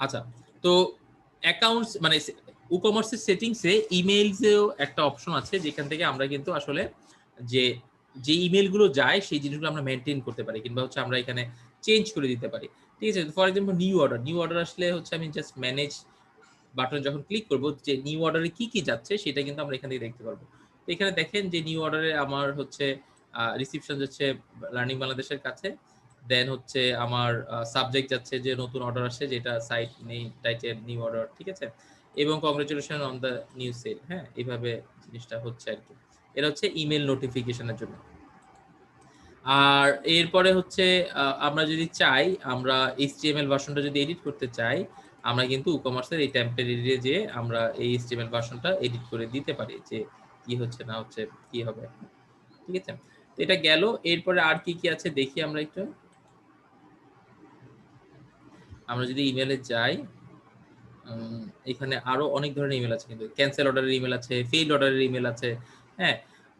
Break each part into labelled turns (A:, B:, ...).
A: আচ্ছা তো অ্যাকাউন্টস মানে ই কমার্সের সেটিংসে ইমেইলসেও একটা অপশন আছে, যেখান থেকে আমরা কিন্তু আসলে যে যে ইমেলগুলো যায়, সেই জিনিসগুলো আমরা মেনটেন করতে পারি, কিংবা হচ্ছে আমরা এখানে চেঞ্জ করে দিতে পারি। ঠিক আছে? For example new order new order আসলে হচ্ছে আমি জাস্ট ম্যানেজ বাটন যখন ক্লিক করব, যে নিউ অর্ডারে কি কি যাচ্ছে, সেটা কিন্তু আমরা এখান থেকে দেখতে পারব। এখানে দেখেন যে নিউ অর্ডারে আমার হচ্ছে রিসিপশন যাচ্ছে লার্নিং বাংলাদেশের কাছে। দেন হচ্ছে আমার সাবজেক্ট যাচ্ছে যে নতুন অর্ডার আসছে, যেটা সাইট নেই টাইটেল নিউ অর্ডার ঠিক আছে? এবং congratulation on the new sale হ্যাঁ? এইভাবে জিনিসটা হচ্ছে আর কি। এটা হচ্ছে ইমেল নোটিফিকেশনের জন্য। আর এরপরে হচ্ছে আমরা যদি চাই, আমরা এইচটিএমএল ভার্সনটা যদি এডিট করতে চাই, আমরা কিন্তু কমার্সের এই টেম্পোরারি যে আমরা এই এইচটিএমএল ভার্সনটা এডিট করে দিতে পারি যে কি হচ্ছে, না হচ্ছে, কি হবে, ঠিক আছে? তো এটা গেল। এরপরে আর কি কি আছে, দেখি আমরা একটু। আমরা যদি ইমেলে যাই এখানে আরও অনেক ধরনের ইমেল আছে, কিন্তু ক্যান্সেল অর্ডারের ইমেল আছে ফেইল অর্ডারের ইমেল আছে হ্যাঁ?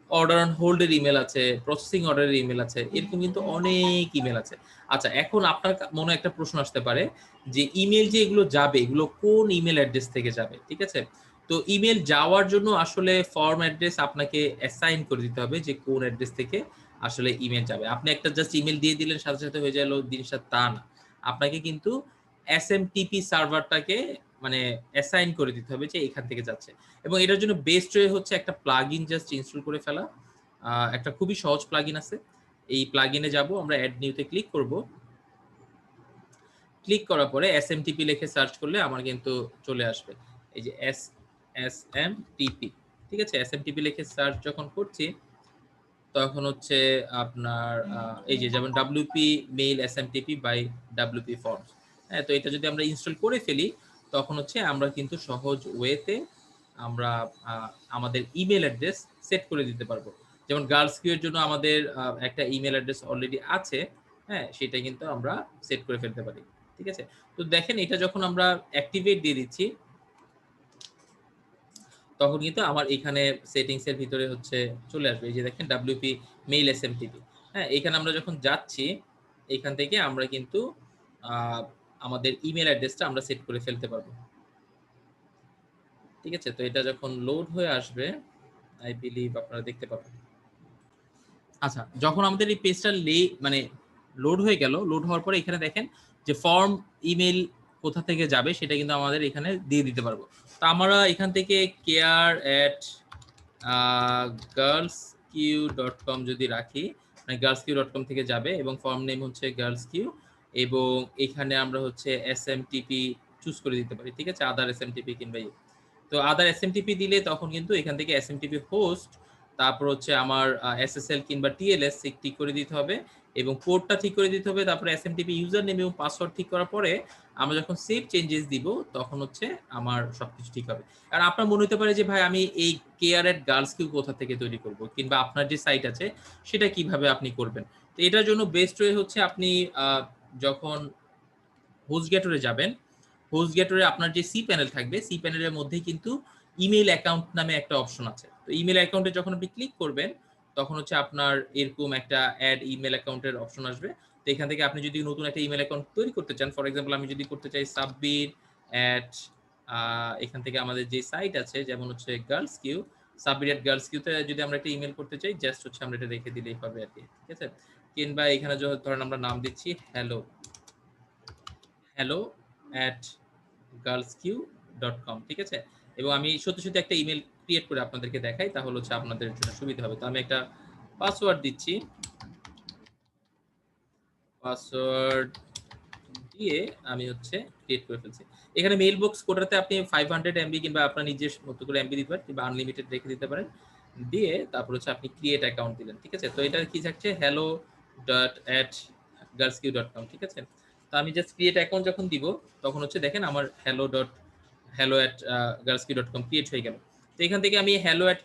A: অর্ডার অন হোল্ডের ইমেল আছে প্রসেসিং অর্ডারের ইমেল আছে, এরকম কিন্তু অনেক ইমেল আছে। আচ্ছা এখন আপনার মনে একটা প্রশ্ন আসতে পারে যে ইমেল যে এগুলো যাবে, এগুলো কোন ইমেল অ্যাড্রেস থেকে যাবে, ঠিক আছে? তো ইমেল যাওয়ার জন্য আসলে ফর্ম অ্যাড্রেস আপনাকে অ্যাসাইন করে দিতে হবে যে কোন অ্যাড্রেস থেকে আসলে ইমেল যাবে। আপনি একটা জাস্ট ইমেল দিয়ে দিলেন, সাথে সাথে হয়ে গেল জিনিসটা তা না। আপনাকে কিন্তু এস এম টিপি সার্ভারটাকে মানে অ্যাসাইন করে দিতে হবে যে এখান থেকে যাচ্ছে। এবং এটার জন্য বেস্ট ওয়ে হচ্ছে একটা প্লাগ ইন জাস্ট ইনস্টল করে ফেলা। একটা খুবই সহজ প্লাগ ইন আছে। এই প্লাগ ইনে যাব, আমরা অ্যাড নিউতে ক্লিক করব। ক্লিক করার পরে এস এম টিপি লিখে সার্চ করলে আমার কিন্তু চলে আসবে। এই যে এস এস এম টিপি ঠিক আছে? এস এম টিপি লিখে সার্চ যখন করছি, তখন হচ্ছে আপনার এই যে যেমন WP mail S M TP by WP forms হ্যাঁ তো এটা যদি আমরা ইনস্টল করে ফেলি, তখন হচ্ছে আমরা কিন্তু সহজ ওয়েতে আমরা আমাদের ইমেল অ্যাড্রেস সেট করে দিতে পারব। যেমন গার্লস কিউর জন্য আমাদের একটা ইমেল অ্যাড্রেস অলরেডি আছে হ্যাঁ সেটা কিন্তু আমরা সেট করে ফেলতে পারি, ঠিক আছে? তো দেখেন এটা যখন আমরা অ্যাক্টিভেট দিয়ে দিচ্ছি, তখন কিন্তু আমার এখানে সেটিংস এর ভিতরে হচ্ছে চলে আসবে। এই যে দেখেন ডাব্লিউপি মেইল এস হ্যাঁ এখানে আমরা যখন যাচ্ছি, এখান থেকে আমরা কিন্তু আমাদের ইমেল অ্যাড্রেসটা আমরা সেট করে ফেলতে পারব। ঠিক আছে? তো এটা যখন লোড হয়ে আসবে আই বিলিভ আপনারা দেখতে পাবেন। আচ্ছা যখন আমাদের এই পেজটা লে মানে লোড হয়ে গেল লোড হওয়ার পরে এখানে দেখেন যে ফর্ম ইমেল কোথা থেকে যাবে সেটা কিন্তু আমাদের এখানে দিয়ে দিতে পারব। তো আমরা এখান থেকে care at girls Q dot com যদি রাখি মানে গার্লস কিউ ডট কম থেকে যাবে এবং ফর্ম নেম হচ্ছে গার্লস কিউ এবং এখানে আমরা হচ্ছে এস এম টিপি চুজ করে দিতে পারি, ঠিক আছে? আদার এস এম টিপি কিংবা তো আদার এস এম টিপি দিলে তখন কিন্তু এখান থেকে এস এম টিপি হোস্ট তারপর হচ্ছে আমার এসএসএল কিংবা টিএলএস ঠিক করে দিতে হবে এবং কোডটা ঠিক করে দিতে হবে। তারপরে S M TP user name এবং পাসওয়ার্ড ঠিক করার পরে আমরা যখন সেভ চেঞ্জেস দিব, তখন হচ্ছে আমার সবকিছু ঠিক হবে। আর আপনার মনে হতে পারে যে, ভাই, আমি এই কেয়ার এট গার্লস কিউ কোথা থেকে তৈরি করব? কিংবা আপনার যে সাইট আছে, সেটা কীভাবে আপনি করবেন? তো এটার জন্য বেস্ট ওয়ে হচ্ছে আপনি যখন হোস্ট গেটরে যাবেন, হোস্ট গেটরে আপনার যে সি প্যানেল থাকবে, সি প্যানেলের মধ্যেই কিন্তু ইমেল অ্যাকাউন্ট নামে একটা অপশন আছে। তো ইমেল অ্যাকাউন্টে যখন আপনি ক্লিক করবেন, তখন হচ্ছে আপনার এরকম একটা অ্যাড ইমেল অ্যাকাউন্টের অপশন আসবে। তো এখান থেকে আপনি যদি নতুন একটা ইমেল অ্যাকাউন্ট তৈরি করতে চান, ফর এক্সাম্পল আমি যদি করতে চাই সাবমিট অ্যাট এখান থেকে আমাদের যে সাইট আছে, যেমন হচ্ছে girls Q submit at girls কিউতে যদি আমরা একটা ইমেল করতে চাই, জাস্ট হচ্ছে আমরা এটা রেখে দিলেই হবে আর কি, ঠিক আছে? কিংবা এখানে ধরেন আমরা নাম দিচ্ছি hello hello at girls Q dot com ঠিক আছে? এবং আমি সত্যি সত্যি একটা ইমেল ক্রিয়েট করে আপনাদেরকে দেখাই, তাহলে হচ্ছে আপনাদের জন্য সুবিধা হবে। তো আমি একটা পাসওয়ার্ড দিচ্ছি। পাসওয়ার্ড দিয়ে আমি হচ্ছে ক্রিয়েট করে ফেলছি। এখানে মেইল বক্স কোটাতে আপনি ফাইভ হান্ড্রেড এমবি কিংবা আপনার নিজের মতো করে এমবি দিতে পারেন কিংবা আনলিমিটেড রেখে দিতে পারেন। দিয়ে তারপর হচ্ছে আপনি ক্রিয়েট অ্যাকাউন্ট দিলেন, ঠিক আছে? তো এটা কি থাকছে? Hello dot at girls Q dot com ঠিক আছে? তো আমি জাস্ট ক্রিয়েট অ্যাকাউন্ট যখন দিব, তখন হচ্ছে দেখেন আমার hello dot hello at girls Q dot com create হয়ে গেল। তো এখান থেকে আমি hello at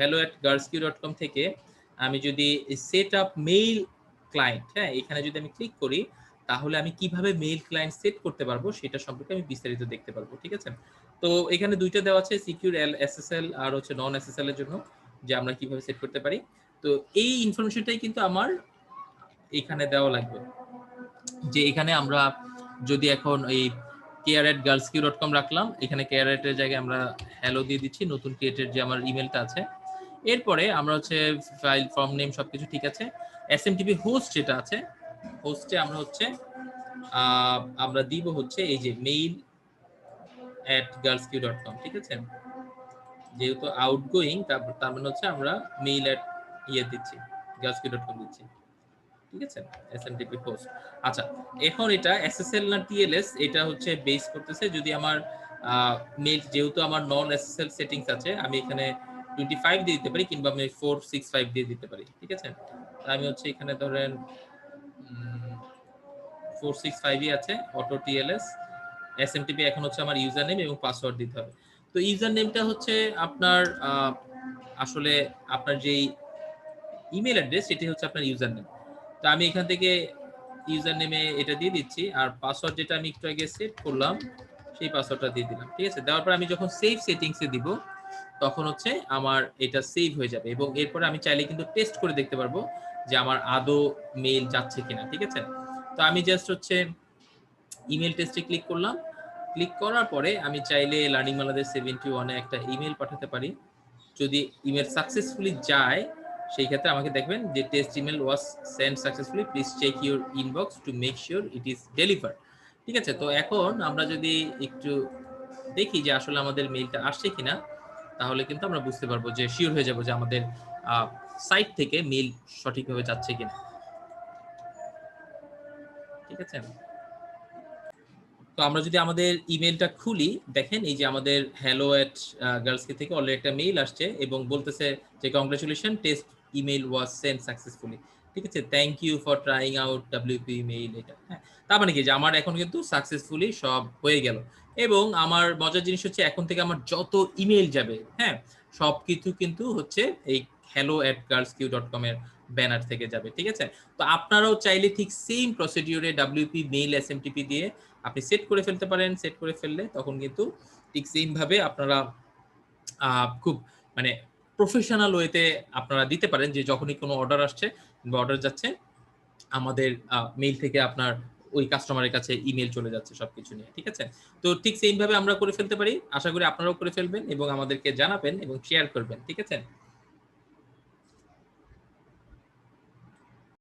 A: hello at girls Q dot com থেকে আমি যদি সেট আপ মেইল ক্লায়েন্ট হ্যাঁ এখানে যদি আমি ক্লিক করি, তাহলে আমি কীভাবে মেইল ক্লায়েন্ট সেট করতে পারব সেটা সম্পর্কে আমি বিস্তারিত দেখতে পারব, ঠিক আছে? তো এখানে দুইটা দেওয়া আছে সিকিউর এল এসএসএল আর হচ্ছে নন এসএসএল এর জন্য, যে আমরা কীভাবে সেট করতে পারি। তো এই ইনফরমেশনটাই কিন্তু আমার এখানে দেওয়া লাগবে। যে এখানে আমরা যদি এখন এই care girls Q dot com রাখলাম, এখানে কেয়ার অ্যাটের জায়গায় আমরা হ্যালো দিয়ে দিচ্ছি, নতুন ক্রিয়েটেড যে আমার ইমেলটা আছে। এরপরে আমরা হচ্ছে ফাইল ফর্ম নেম সবকিছু ঠিক আছে। এস এম টিপি হোস্ট যেটা আছে হোস্টে আমরা হচ্ছে আমরা দিব হচ্ছে এই যে mail at girls Q dot com ঠিক আছে? যেহেতু আউটগোয়িং তারপর তার মানে হচ্ছে আমরা মেইল অ্যাট ইয়ে দিচ্ছি গার্লস কিউ ডট কম দিচ্ছি। ঠিক আছে? এসএমটিপি পোস্ট আচ্ছা এখন এটা এসএসএল না টিএলএস এটা হচ্ছে বেস করতেছে। যদি আমার মেল যেহেতু আমার নন এসএসএল সেটিংস আছে, আমি এখানে টোয়েন্টি ফাইভ দিয়ে দিতে পারি কিংবা আমি ফোর সিক্স ফাইভ দিয়ে দিতে পারি, ঠিক আছে? আমি হচ্ছে এখানে ধরেন ফোর সিক্স ফাইভই আছে অটো টিএলএস এসএমটিপি এখন হচ্ছে আমার ইউজার নেম এবং পাসওয়ার্ড দিতে হবে। তো ইউজার নেমটা হচ্ছে আপনার আসলে আপনার যেই ইমেল অ্যাড্রেস সেটি হচ্ছে আপনার ইউজার নেম তো আমি এখান থেকে ইউজার নেমে এটা দিয়ে দিচ্ছি, আর পাসওয়ার্ড যেটা আমি একটু আগে সেট করলাম, সেই পাসওয়ার্ডটা দিয়ে দিলাম, ঠিক আছে? দেওয়ার পর আমি যখন সেভ সেটিংসে দিব, তখন হচ্ছে আমার এটা সেভ হয়ে যাবে এবং এরপরে আমি চাইলে কিন্তু টেস্ট করে দেখতে পারব যে আমার আদৌ মেইল যাচ্ছে কিনা, ঠিক আছে? তো আমি জাস্ট হচ্ছে ইমেল টেস্টে ক্লিক করলাম। ক্লিক করার পরে আমি চাইলে লার্নিং বাংলাদেশ সেভেন্টি ওয়ানে একটা ইমেল পাঠাতে পারি। যদি ইমেল সাকসেসফুলি যায় সেই ক্ষেত্রে আমাকে দেখবেন যে test email was send successfully please check your inbox to make sure it is deliver ঠিক আছে? তো এখন আমরা যদি একটু দেখি যে আসলে আমাদের মেইলটা আসছে কিনা, তাহলে কিন্তু আমরা বুঝতে পারব যে শিওর হয়ে যাব যে আমাদের সাইট থেকে মেইল সঠিকভাবে যাচ্ছে কিনা। ঠিক আছে? তো আমরা যদি আমাদের ইমেলটা খুলি, দেখেন এই যে আমাদের হ্যালো এট গার্লসকে থেকে অলরেডি একটা মেইল আসছে এবং বলতেছে যে congratulation test email was send successfully ঠিক আছে? Thank you for trying out WP mail এটা। হ্যাঁ তার মানে কি? যে আমার এখন কিন্তু সাকসেসফুলি সব হয়ে গেল। এবং আমার মজার জিনিস হচ্ছে এখন থেকে আমার যত ইমেল যাবে হ্যাঁ সব কিছু কিন্তু হচ্ছে এই hello at girls Q dot com এর ব্যানার থেকে যাবে। ঠিক আছে? তো আপনারাও চাইলে ঠিক সেম প্রসিডিউরে ডাব্লিউপি মেইল এস দিয়ে আপনি সেট করে ফেলতে পারেন। সেট করে ফেললে তখন কিন্তু ঠিক সেম ভাবে আপনারা খুব মানে প্রফেশনাল ওয়েতে আপনারা দিতে পারেন যে যখনই কোনো অর্ডার আসছে বা অর্ডার যাচ্ছে, আমাদের মেইল থেকে আপনার ওই কাস্টমারের কাছে ইমেল চলে যাচ্ছে সবকিছু নিয়ে, ঠিক আছে? তো ঠিক সেইভাবে আমরা করে ফেলতে পারি। আশা করি আপনারাও করে ফেলবেন এবং আমাদেরকে জানাবেন এবং শেয়ার করবেন, ঠিক আছে?